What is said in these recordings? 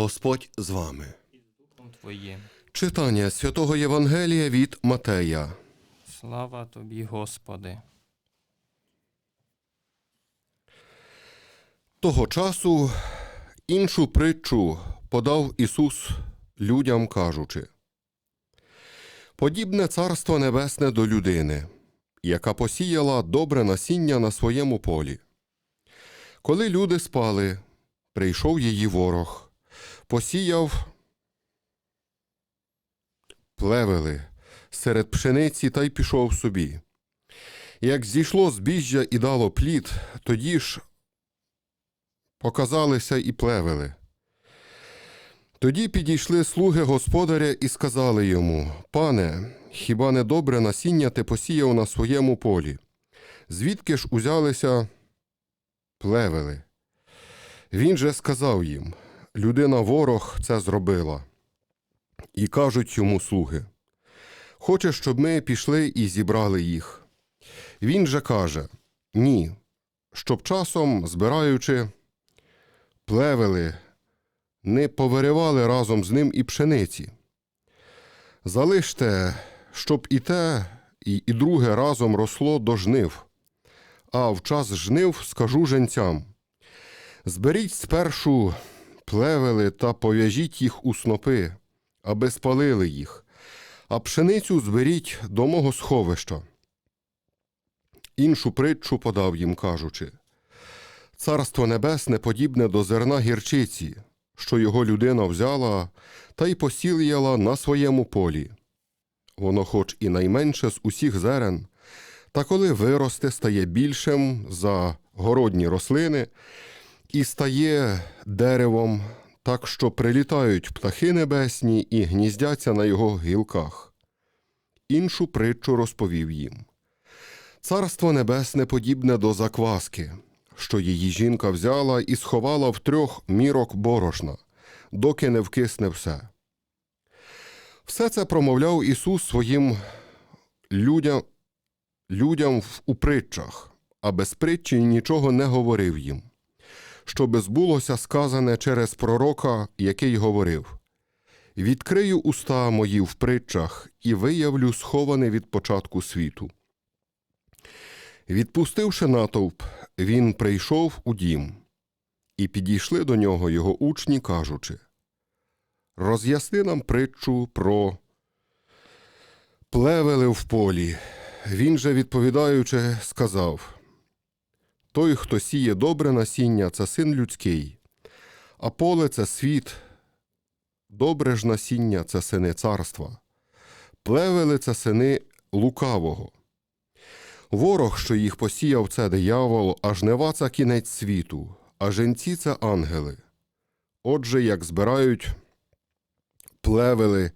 Господь з вами. Читання святого Євангелія від Матея. Слава Тобі, Господи. Того часу іншу притчу подав Ісус людям, кажучи: Подібне царство небесне до людини, яка посіяла добре насіння на своєму полі. Коли люди спали, прийшов її ворог, посіяв плевели серед пшениці та й пішов собі. Як зійшло збіжжя і дало плід, тоді ж показалися і плевели. Тоді підійшли слуги господаря і сказали йому: Пане, хіба не добре насіння ти посіяв на своєму полі? Звідки ж узялися плевели? Він же сказав їм: Людина ворог це зробила. І кажуть йому слуги: Хочеш, щоб ми пішли і зібрали їх. Він же каже: Ні, щоб часом, збираючи, плевели, не повиривали разом з ним і пшениці. Залиште, щоб і те, і, і друге разом росло до жнив. А в час жнив скажу женцям: зберіть спершу плевели та пов'яжіть їх у снопи, аби спалили їх, а пшеницю зберіть до мого сховища. Іншу притчу подав їм, кажучи: Царство небесне подібне до зерна гірчиці, що його людина взяла та й посіяла на своєму полі. Воно, хоч і найменше з усіх зерен, та коли виросте, стає більшим за городні рослини і стає деревом, так що прилітають птахи небесні і гніздяться на його гілках. Іншу притчу розповів їм. Царство небесне подібне до закваски, що її жінка взяла і сховала в трьох мірок борошна, доки не вкисне все. Все це промовляв Ісус своїм людям, людям у притчах, а без притчі нічого не говорив їм, щоби збулося сказане через пророка, який говорив Відкрию уста мої в притчах і виявлю сховане від початку світу. Відпустивши натовп, він прийшов у дім, і підійшли до нього його учні, кажучи Роз'ясни нам притчу про плевели в полі. Він же, відповідаючи, сказав Той, хто сіє добре насіння, це син людський, а поле це світ, добре ж насіння це сини царства, плевели це сини лукавого. Ворог, що їх посіяв, це диявол, а жнива це кінець світу, а женці це ангели. Отже, як збирають плевели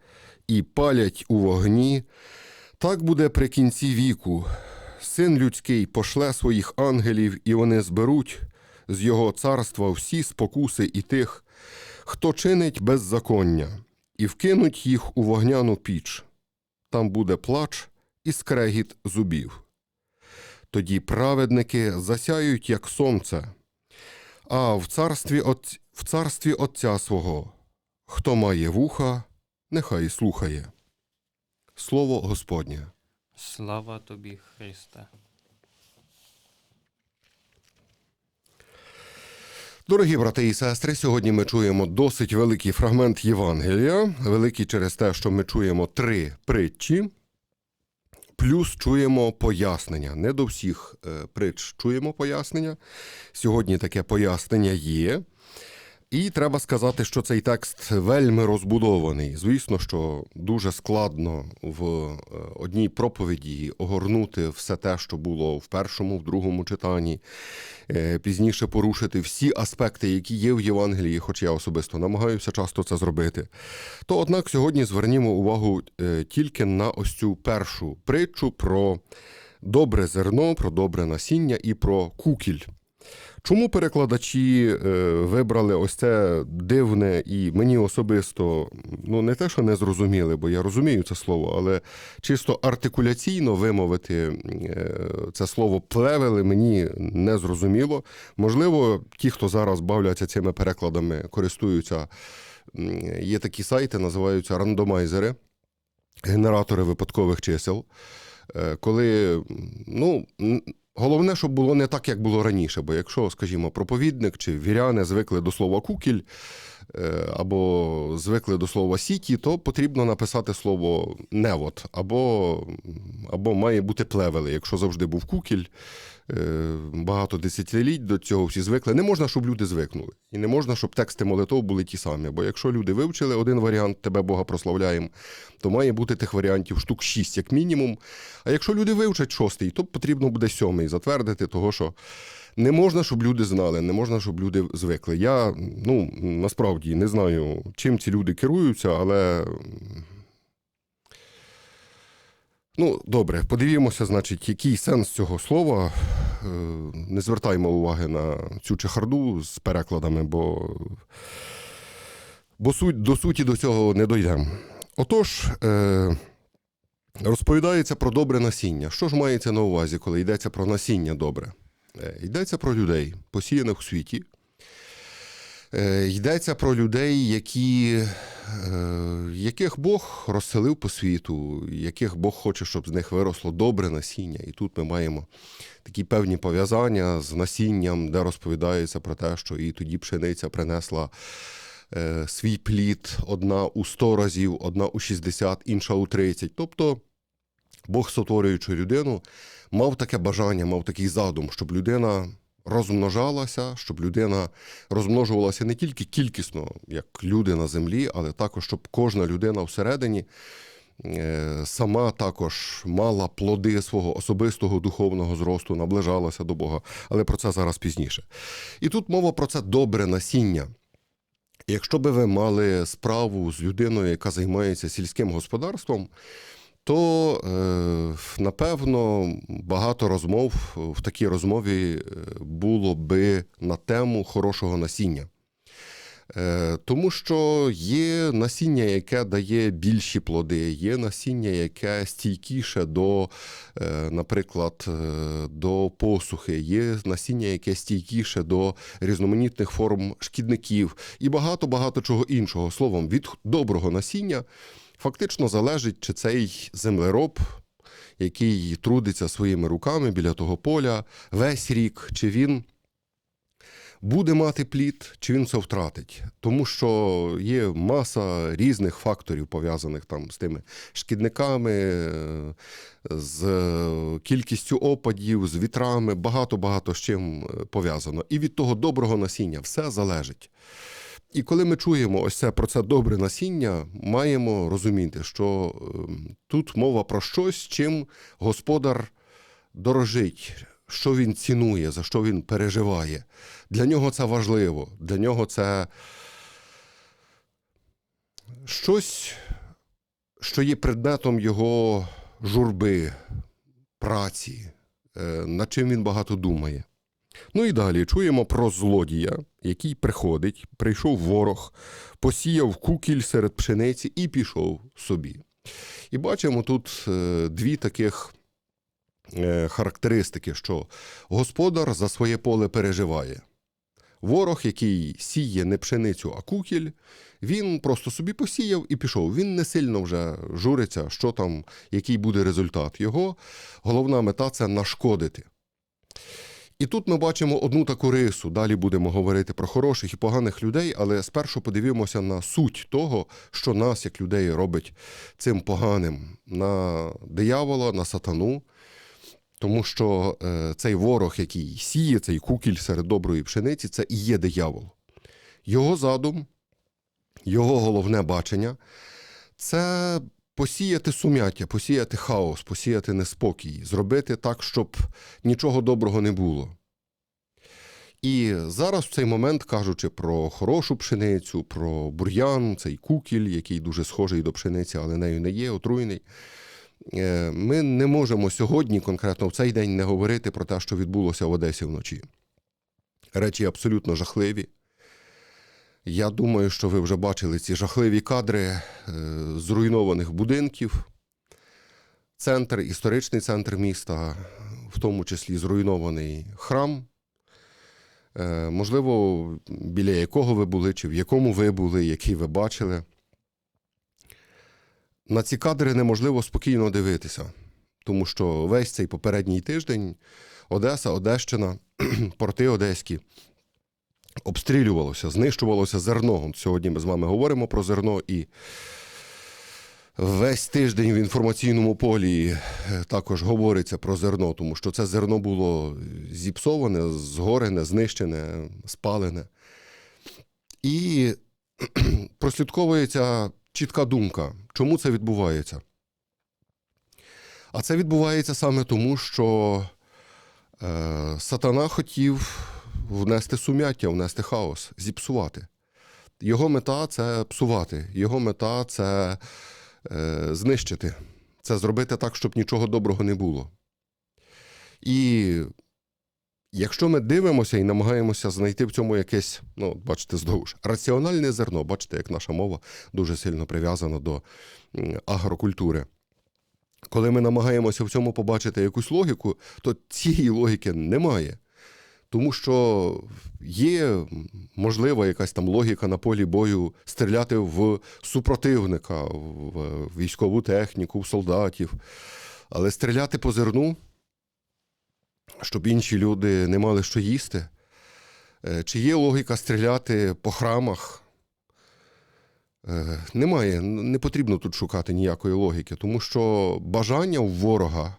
і палять у вогні, так буде при кінці віку. Син людський пошле своїх ангелів, і вони зберуть з його царства всі спокуси і тих, хто чинить беззаконня, і вкинуть їх у вогняну піч. Там буде плач і скрегіт зубів. Тоді праведники засяють, як сонце, а в царстві, от... в царстві Отця свого, хто має вуха, нехай слухає. Слово Господнє. Слава Тобі, Христе. Дорогі брати і сестри, сьогодні ми чуємо досить великий фрагмент Євангелія, великий через те, що ми чуємо три притчі, плюс чуємо пояснення. Не до всіх е, притч чуємо пояснення. Сьогодні таке пояснення є. І треба сказати, що цей текст вельми розбудований. Звісно, що дуже складно в е, одній проповіді огорнути все те, що було в першому, в другому читанні, е, пізніше порушити всі аспекти, які є в Євангелії, хоч я особисто намагаюся часто це зробити. То, однак, сьогодні звернімо увагу е, тільки на ось цю першу притчу про добре зерно, про добре насіння і про кукіль. Чому перекладачі е, вибрали ось це дивне і мені особисто, ну не те, що не зрозуміли, бо я розумію це слово, але чисто артикуляційно вимовити е, це слово плевели мені не зрозуміло. Можливо, ті, хто зараз бавляться цими перекладами, користуються. Є такі сайти, називаються рандомайзери, генератори випадкових чисел. Е, Коли ну, головне, щоб було не так, як було раніше. Бо якщо, скажімо, проповідник чи віряни звикли до слова кукіль е, або звикли до слова сіті, то потрібно написати слово невод, або, або має бути плевели, якщо завжди був кукіль. Е, Багато десятиліть до цього всі звикли. Не можна, щоб люди звикнули. І не можна, щоб тексти молитов були ті самі. Бо якщо люди вивчили один варіант, тебе Бога прославляємо, то має бути тих варіантів штук 6 як мінімум. А якщо люди вивчать шостий, то потрібно буде сьомий затвердити, того що не можна, щоб люди знали, не можна, щоб люди звикли. Я ну насправді не знаю, чим ці люди керуються, але. Ну, добре, подивімося, значить, який сенс цього слова. Е, Не звертаймо уваги на цю чехарду з перекладами, бо, бо суть, до суті до цього не дійдемо. Отож, е, розповідається про добре насіння. Що ж мається на увазі, коли йдеться про насіння добре? Е, Йдеться про людей, посіяних у світі. Е, Йдеться про людей, які, е, яких Бог розселив по світу, яких Бог хоче, щоб з них виросло добре насіння. І тут ми маємо такі певні пов'язання з насінням, де розповідається про те, що і тоді пшениця принесла е, свій плід одна у 100 разів, одна у 60, інша у 30. Тобто Бог, сотворюючи людину, мав таке бажання, мав такий задум, щоб людина розмножалася, щоб людина розмножувалася не тільки кількісно, як люди на землі, але також, щоб кожна людина всередині е, сама також мала плоди свого особистого духовного зросту, наближалася до Бога. Але про це зараз пізніше. І тут мова про це добре насіння. Якщо би ви мали справу з людиною, яка займається сільським господарством, то е, напевно багато розмов в такій розмові е, було би на тему хорошого насіння. Е, Тому що є насіння, яке дає більші плоди, є насіння, яке стійкіше до, наприклад, до посухи, є насіння, яке стійкіше до різноманітних форм шкідників і багато-багато чого іншого. Словом, від доброго насіння фактично залежить, чи цей землероб, який трудиться своїми руками біля того поля весь рік, чи він буде мати плід, чи він це втратить. Тому що є маса різних факторів, пов'язаних там з тими шкідниками, е, з кількістю опадів, з вітрами, багато-багато з чим е, пов'язано. І від того доброго насіння все залежить. І коли ми чуємо ось це про це добре насіння, маємо розуміти, що ем, тут мова про щось, чим господар дорожить, що він цінує, за що він переживає. Для нього це важливо, для нього це щось, що є предметом його журби, праці, е, над чим він багато думає. Ну і далі чуємо про злодія, який приходить, прийшов ворог, посіяв кукіль серед пшениці і пішов собі. І бачимо тут е, дві таких е, характеристики, що господар за своє поле переживає. Ворог, який сіє не пшеницю, а кукіль, він просто собі посіяв і пішов. Він не сильно вже журиться, що там, який буде результат. Його головна мета це нашкодити. І тут ми бачимо одну таку рису. Далі будемо говорити про хороших і поганих людей, але спершу подивимося на суть того, що нас, як людей, робить цим поганим, на диявола, на сатану. Тому що е, цей ворог, який сіє, цей кукіль серед доброї пшениці, це і є диявол. Його задум, його головне бачення це посіяти сум'яття, посіяти хаос, посіяти неспокій, зробити так, щоб нічого доброго не було. І зараз в цей момент, кажучи про хорошу пшеницю, про бур'ян, цей кукіль, який дуже схожий до пшениці, але нею не є, отруйний. е, Ми не можемо сьогодні, конкретно в цей день, не говорити про те, що відбулося в Одесі вночі. Речі абсолютно жахливі. Я думаю, що ви вже бачили ці жахливі кадри е, зруйнованих будинків. Центр, історичний центр міста, в тому числі зруйнований храм. Е, можливо, біля якого ви були, чи в якому ви були, який ви бачили. На ці кадри неможливо спокійно дивитися, тому що весь цей попередній тиждень Одеса, Одещина, порти одеські обстрілювалося, знищувалося зерно. Сьогодні ми з вами говоримо про зерно і весь тиждень в інформаційному полі е, також говориться про зерно, тому що це зерно було зіпсоване, згорене, знищене, спалене. І прослідковується чітка думка, чому це відбувається. А це відбувається саме тому, що е, сатана хотів внести сум'яття, внести хаос, зіпсувати. Його мета це псувати, його мета це е, знищити, це зробити так, щоб нічого доброго не було. І якщо ми дивимося і намагаємося знайти в цьому якесь, ну, бачите, знову ж, раціональне зерно, бачите, як наша мова дуже сильно прив'язана до агрокультури. Коли ми намагаємося в цьому побачити якусь логіку, то цієї логіки немає. Тому що є можлива якась там логіка на полі бою стріляти в супротивника, в військову техніку, в солдатів. Але стріляти по зерну, щоб інші люди не мали що їсти. Е, Чи є логіка стріляти по храмах? Е, Немає, не потрібно тут шукати ніякої логіки, тому що бажання у ворога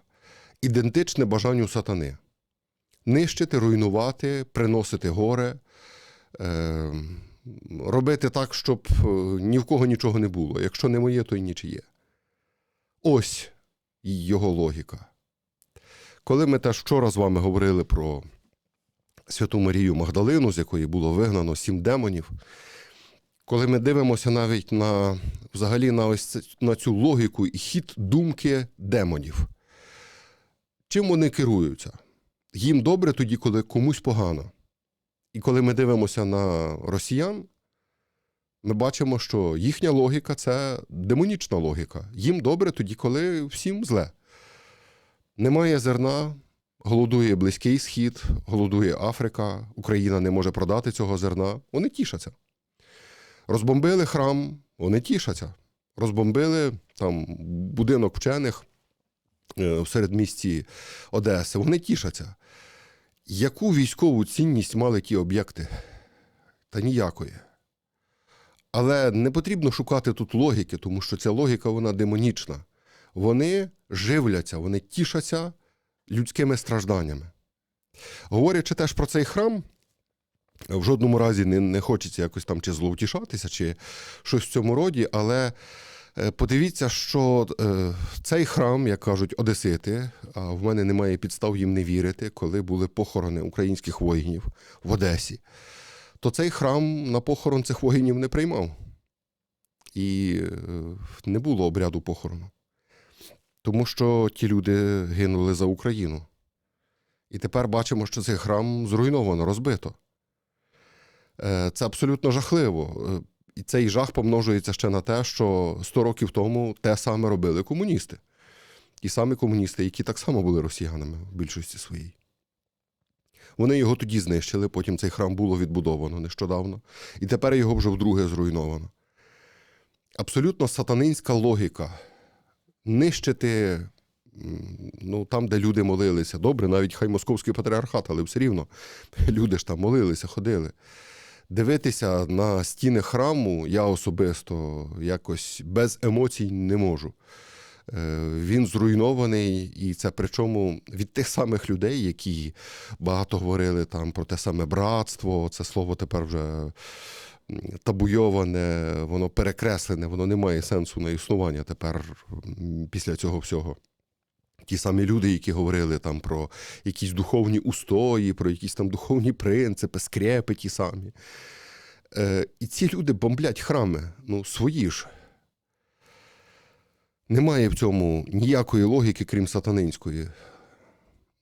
ідентичне бажанню сатани нищити, руйнувати, приносити горе, е, робити так, щоб е, ні в кого нічого не було. Якщо не моє, то й нічиє. Ось його логіка. Коли ми теж вчора з вами говорили про Святу Марію Магдалину, з якої було вигнано сім демонів, коли ми дивимося навіть на взагалі на ось на цю логіку і хід думки демонів, чим вони керуються? Їм добре тоді, коли комусь погано. І коли ми дивимося на росіян, ми бачимо, що їхня логіка це демонічна логіка. Їм добре тоді, коли всім зле. Немає зерна, голодує Близький Схід, голодує Африка, Україна не може продати цього зерна. Вони тішаться. Розбомбили храм, вони тішаться. Розбомбили там будинок вчених е, в середмісті Одеси, вони тішаться. Яку військову цінність мали ті об'єкти? Та ніякої. Але не потрібно шукати тут логіки, тому що ця логіка вона демонічна. Вони живляться, вони тішаться людськими стражданнями. Говорячи теж про цей храм, в жодному разі не, не хочеться якось там чи зловтішатися, чи щось в цьому роді, але подивіться, що е, цей храм, як кажуть одесити, а в мене немає підстав їм не вірити, коли були похорони українських воїнів в Одесі, то цей храм на похорон цих воїнів не приймав. І е, не було обряду похорону. Тому що ті люди гинули за Україну. І тепер бачимо, що цей храм зруйновано, розбито. Е, Це абсолютно жахливо. І цей жах помножується ще на те, що 100 років тому те саме робили комуністи. Ті самі комуністи, які так само були росіянами в більшості своїй. Вони його тоді знищили, потім цей храм було відбудовано нещодавно, і тепер його вже вдруге зруйновано. Абсолютно сатанинська логіка нищити ну, там, де люди молилися. Добре, навіть хай московський патріархат, але все рівно люди ж там молилися, ходили. Дивитися на стіни храму я особисто якось без емоцій не можу. Е, Він зруйнований, і це причому від тих самих людей, які багато говорили там про те саме братство. Це слово тепер вже табуйоване, воно перекреслене, воно не має сенсу на існування тепер після цього всього. Ті самі люди, які говорили там про якісь духовні устої, про якісь там духовні принципи, скрепи ті самі. Е, і ці люди бомблять храми, ну, свої ж. Немає в цьому ніякої логіки, крім сатанинської.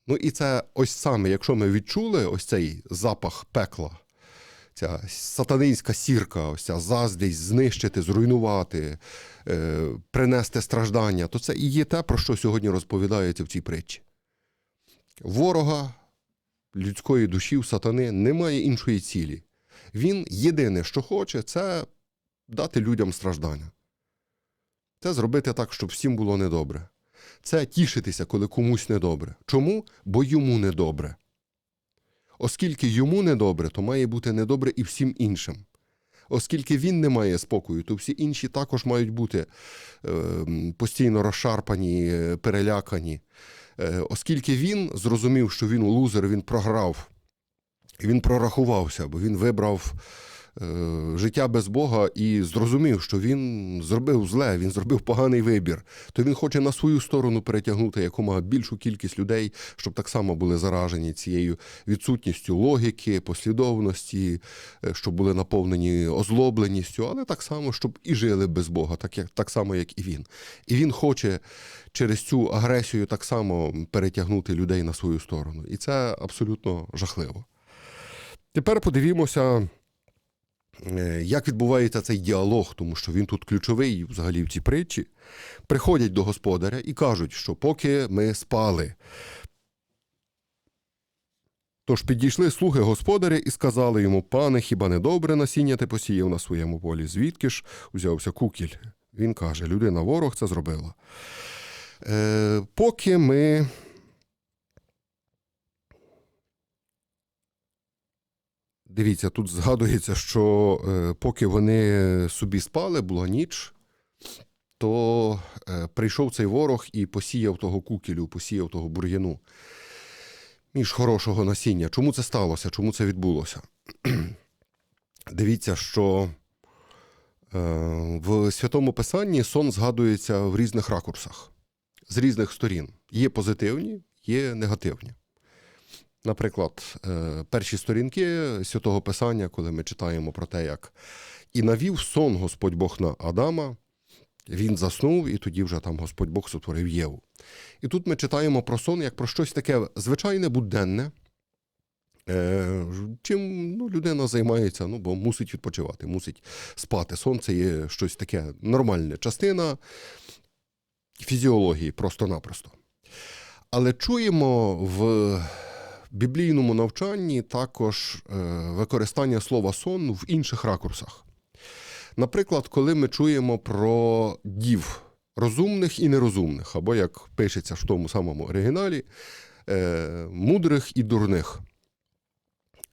Ну і це ось саме, якщо ми відчули ось цей запах пекла, ця сатанинська сірка, ось ця заздрість знищити, зруйнувати, е, принести страждання, то це і є те, про що сьогодні розповідається в цій притчі. Ворога людської душі в сатани немає іншої цілі. Він єдине, що хоче, це дати людям страждання. Це зробити так, щоб всім було недобре. Це тішитися, коли комусь недобре. Чому? Бо йому недобре. Оскільки йому недобре, то має бути недобре і всім іншим. Оскільки він не має спокою, то всі інші також мають бути е, постійно розшарпані, е, перелякані. Е, оскільки він зрозумів, що він лузер, він програв, він прорахувався, бо він вибрав життя без Бога і зрозумів, що він зробив зле, він зробив поганий вибір, то він хоче на свою сторону перетягнути якомога більшу кількість людей, щоб так само були заражені цією відсутністю логіки, послідовності, е, щоб були наповнені озлобленістю, але так само, щоб і жили без Бога, так, як, так само, як і він. І він хоче через цю агресію так само перетягнути людей на свою сторону. І це абсолютно жахливо. Тепер подивімося, е, як відбувається цей діалог, тому що він тут ключовий взагалі в цій притчі. Приходять до господаря і кажуть, що поки ми спали. Тож підійшли слуги господаря і сказали йому: Пане, хіба не добре насіння ти посіяв на своєму полі? Звідки ж узявся кукіль? Він каже: людина ворог це зробила. Е, поки ми Дивіться, тут згадується, що е, поки вони собі спали, була ніч, то е, прийшов цей ворог і посіяв того кукілю, посіяв того бур'яну між хорошого насіння. Чому це сталося? Чому це відбулося? Дивіться, що е, в Святому Писанні сон згадується в різних ракурсах, з різних сторін. Є позитивні, є негативні. Наприклад, е, перші сторінки святого Писання, коли ми читаємо про те, як і навів сон Господь Бог на Адама, він заснув, і тоді вже там Господь Бог сотворив Єву. І тут ми читаємо про сон як про щось таке звичайне, буденне, е, чим ну, людина займається, ну, бо мусить відпочивати, мусить спати. Сон це є щось таке нормальне, частина фізіології просто-напросто. Але чуємо в біблійному навчанні також е, використання слова сон в інших ракурсах. Наприклад, коли ми чуємо про дів розумних і нерозумних, або як пишеться в тому самому оригіналі, е, мудрих і дурних.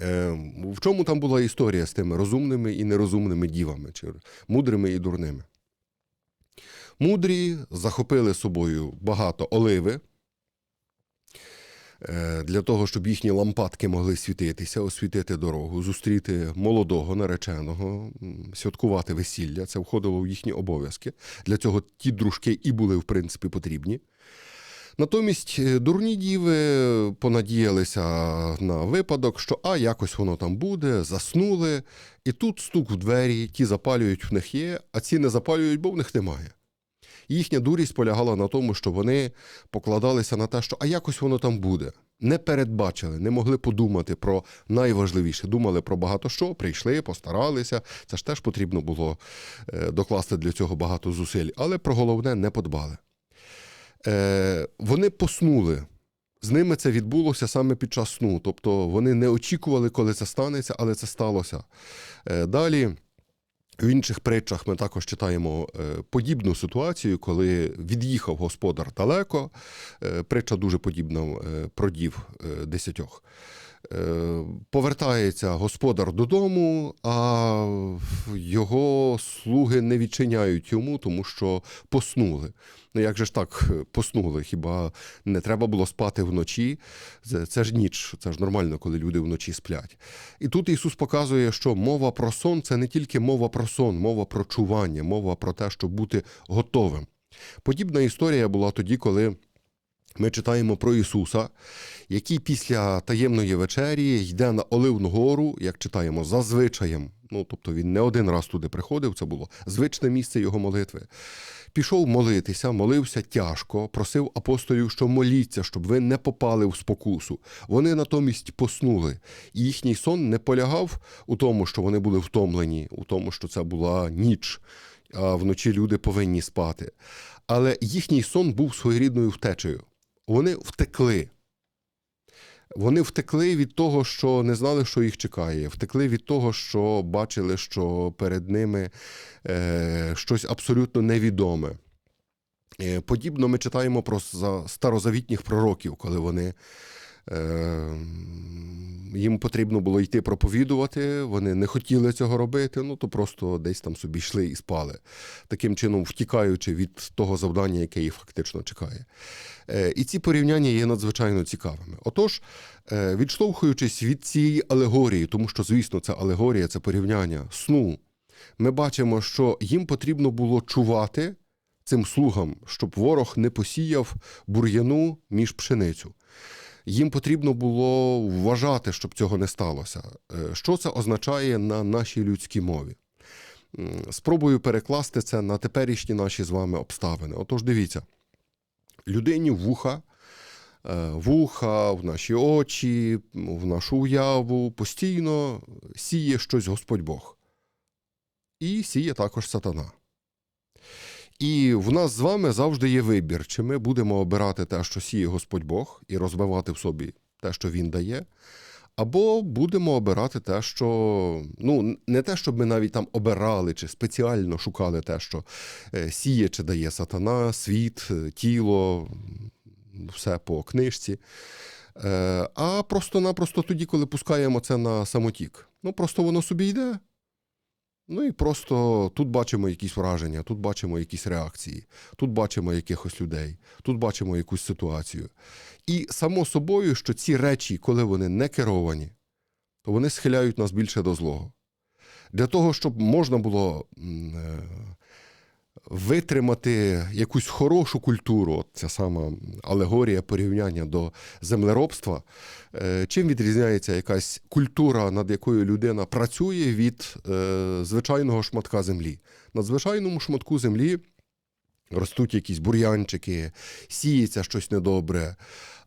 Е, в чому там була історія з тими розумними і нерозумними дівами, чи мудрими і дурними? Мудрі захопили собою багато оливи, для того, щоб їхні лампадки могли світитися, освітити дорогу, зустріти молодого нареченого, святкувати весілля. Це входило в їхні обов'язки. Для цього ті дружки і були, в принципі, потрібні. Натомість е, дурні діви понадіялися на випадок, що а якось воно там буде, заснули, і тут стук в двері, ті запалюють, в них є, а ці не запалюють, бо в них немає. Їхня дурість полягала на тому, що вони покладалися на те, що а якось воно там буде. Не передбачили, не могли подумати про найважливіше. Думали про багато що, прийшли, постаралися. Це ж теж потрібно було е, докласти для цього багато зусиль, але про головне не подбали. Е, вони поснули. З ними це відбулося саме під час сну. Тобто вони не очікували, коли це станеться, але це сталося. Е, далі. В інших притчах ми також читаємо е, подібну ситуацію, коли від'їхав господар далеко. Е, Притча дуже подібна е, про дів десятьох. Е, Повертається господар додому, а його слуги не відчиняють йому, тому що поснули. Ну як же ж так е, поснули? Хіба не треба було спати вночі? Це, це ж ніч, це ж нормально, коли люди вночі сплять. І тут Ісус показує, що мова про сон це не тільки мова про сон, мова про чування, мова про те, щоб бути готовим. Подібна історія була тоді, коли ми читаємо про Ісуса, який після таємної вечері йде на Оливну гору, як читаємо, за звичаєм. Ну, тобто він не один раз туди приходив, це було звичне місце його молитви. Пішов молитися, молився тяжко, просив апостолів, що моліться, щоб ви не попали в спокусу. Вони натомість поснули. І їхній сон не полягав у тому, що вони були втомлені, у тому, що це була ніч, а вночі люди повинні спати. Але їхній сон був своєрідною втечею. Вони втекли. Вони втекли від того, що не знали, що їх чекає. Втекли від того, що бачили, що перед ними е, щось абсолютно невідоме. Е, подібно ми читаємо про старозавітніх пророків, коли вони. Е, їм потрібно було йти проповідувати, вони не хотіли цього робити, ну то просто десь там собі йшли і спали, таким чином втікаючи від того завдання, яке їх фактично чекає. Е, І ці порівняння є надзвичайно цікавими. Отож, е, відштовхуючись від цієї алегорії, тому що, звісно, це алегорія, це порівняння сну, ми бачимо, що їм потрібно було чувати цим слугам, щоб ворог не посіяв бур'яну між пшеницю. Їм потрібно було вважати, щоб цього не сталося. Е, Що це означає на нашій людській мові? Спробую перекласти це на теперішні наші з вами обставини. Отож, дивіться, людині вуха, е, вуха, в наші очі, в нашу уяву постійно сіє щось Господь Бог. І сіє також сатана. І в нас з вами завжди є вибір, чи ми будемо обирати те, що сіє Господь Бог, і розбивати в собі те, що Він дає, або будемо обирати те, що ну не те, щоб ми навіть там обирали чи спеціально шукали те, що е, сіє чи дає сатана, світ, е, тіло, все по книжці. Е, А просто-напросто тоді, коли пускаємо це на самотік. Ну, просто воно собі йде. Ну і просто тут бачимо якісь враження, тут бачимо якісь реакції, тут бачимо якихось людей, тут бачимо якусь ситуацію. І само собою, що ці речі, коли вони не керовані, то вони схиляють нас більше до злого. Для того, щоб можна було е, витримати якусь хорошу культуру, ця сама алегорія порівняння до землеробства, е, чим відрізняється якась культура, над якою людина працює від е, звичайного шматка землі. На звичайному шматку землі ростуть якісь бур'янчики, сіється щось недобре.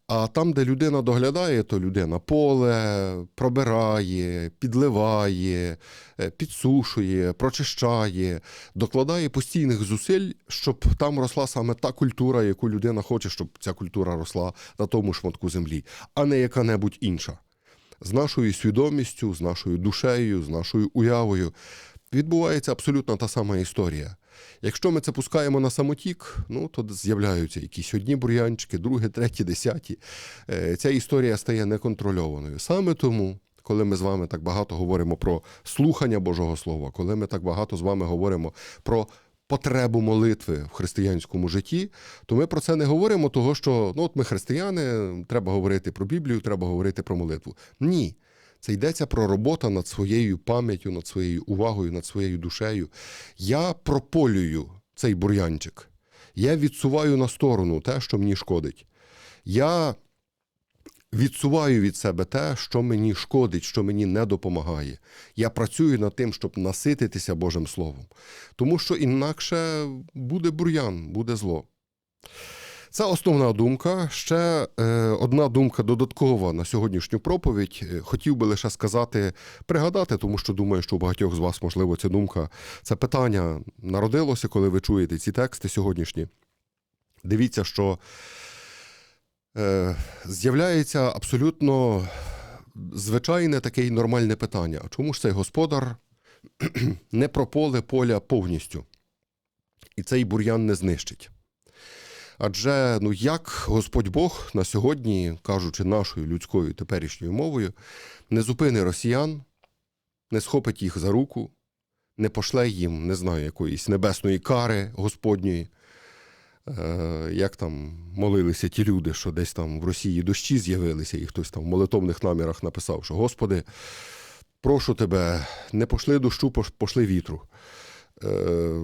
А там, де людина доглядає, то людина поле пробирає, підливає, е, підсушує, прочищає, докладає постійних зусиль, щоб там росла саме та культура, яку людина хоче, щоб ця культура росла на тому шматку землі, а не яка-небудь інша. З нашою свідомістю, з нашою душею, з нашою уявою відбувається абсолютно та сама історія. Якщо ми це пускаємо на самотік, ну то з'являються якісь одні бур'янчики, другі, треті, десяті. Е, Ця історія стає неконтрольованою. Саме тому, коли ми з вами так багато говоримо про слухання Божого Слова, коли ми так багато з вами говоримо про потребу молитви в християнському житті, то ми про це не говоримо, того що ну от ми християни, треба говорити про Біблію, треба говорити про молитву. Ні. Це йдеться про роботу над своєю пам'яттю, над своєю увагою, над своєю душею. Я прополюю цей бур'янчик. Я відсуваю на сторону те, що мені шкодить. Я відсуваю від себе те, що мені шкодить, що мені не допомагає. Я працюю над тим, щоб насититися Божим Словом. Тому що інакше буде бур'ян, буде зло. Це основна думка. Ще е, одна думка додаткова на сьогоднішню проповідь. Е, Хотів би лише сказати, пригадати, тому що думаю, що у багатьох з вас, можливо, ця думка, це питання народилося, коли ви чуєте ці тексти сьогоднішні. Дивіться, що е, з'являється абсолютно звичайне таке й нормальне питання. А чому ж цей господар не прополе поля повністю? І цей бур'ян не знищить. Адже ну як Господь Бог на сьогодні, кажучи нашою людською теперішньою мовою, не зупини росіян, не схопить їх за руку, не пошле їм, не знаю, якоїсь небесної кари Господньої, е, як там молилися ті люди, що десь там в Росії дощі з'явилися, і хтось там в молитовних намірах написав, що Господи, прошу тебе, не пошли дощу, пошли вітру. Е,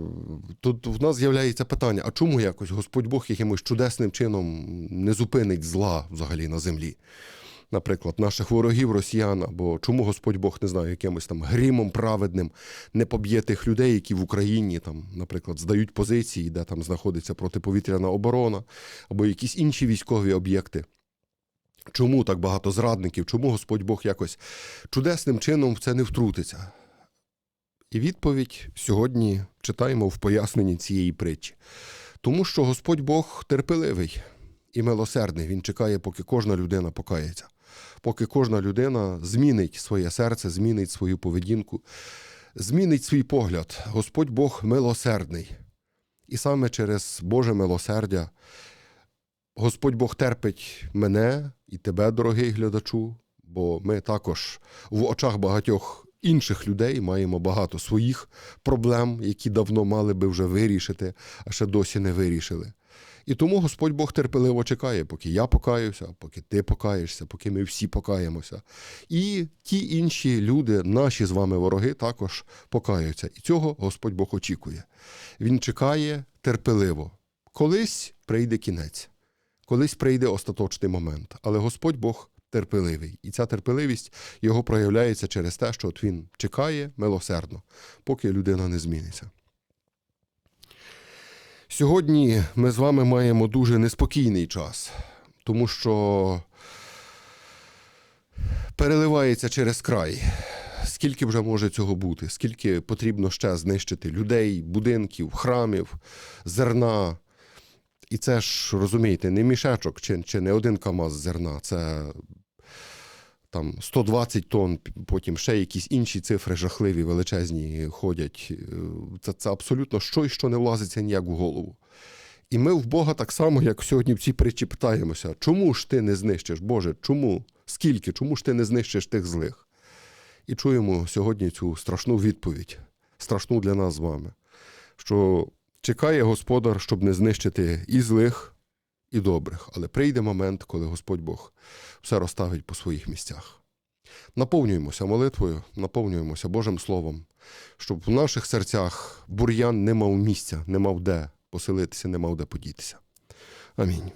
тут в нас з'являється питання: а чому якось Господь Бог якимось чудесним чином не зупинить зла взагалі на землі? Наприклад, наших ворогів росіян, або чому Господь Бог не знаю, якимось там грімом праведним не поб'є тих людей, які в Україні там, наприклад, здають позиції, де там знаходиться протиповітряна оборона, або якісь інші військові об'єкти. Чому так багато зрадників? Чому Господь Бог якось чудесним чином в це не втрутиться? І відповідь сьогодні читаємо в поясненні цієї притчі. Тому що Господь Бог терпеливий і милосердний. Він чекає, поки кожна людина покається, поки кожна людина змінить своє серце, змінить свою поведінку, змінить свій погляд. Господь Бог милосердний. І саме через Боже милосердя Господь Бог терпить мене і тебе, дорогий глядачу, бо ми також в очах багатьох інших людей маємо багато своїх проблем, які давно мали би вже вирішити, а ще досі не вирішили. І тому Господь Бог терпеливо чекає, поки я покаюся, поки ти покаєшся, поки ми всі покаємося. І ті інші люди, наші з вами вороги, також покаються. І цього Господь Бог очікує. Він чекає терпеливо. Колись прийде кінець, колись прийде остаточний момент. Але Господь Бог терпеливий. І ця терпеливість його проявляється через те, що от він чекає милосердно, поки людина не зміниться. Сьогодні ми з вами маємо дуже неспокійний час, тому що переливається через край. Скільки вже може цього бути? Скільки потрібно ще знищити людей, будинків, храмів, зерна? І це ж розумієте, не мішечок чи, чи не один камаз зерна, це там 120 тонн, потім ще якісь інші цифри жахливі, величезні ходять. Е, Це, це абсолютно щось, що не влазиться ніяк в голову. І ми в Бога так само, як сьогодні в цій притчі питаємося, чому ж ти не знищиш, Боже, чому? Скільки? Чому ж ти не знищиш тих злих? І чуємо сьогодні цю страшну відповідь, страшну для нас з вами, що чекає Господар, щоб не знищити і злих, і добрих, але прийде момент, коли Господь Бог все розставить по своїх місцях. Наповнюємося молитвою, наповнюємося Божим Словом, щоб в наших серцях бур'ян не мав місця, не мав де поселитися, не мав де подітися. Амінь.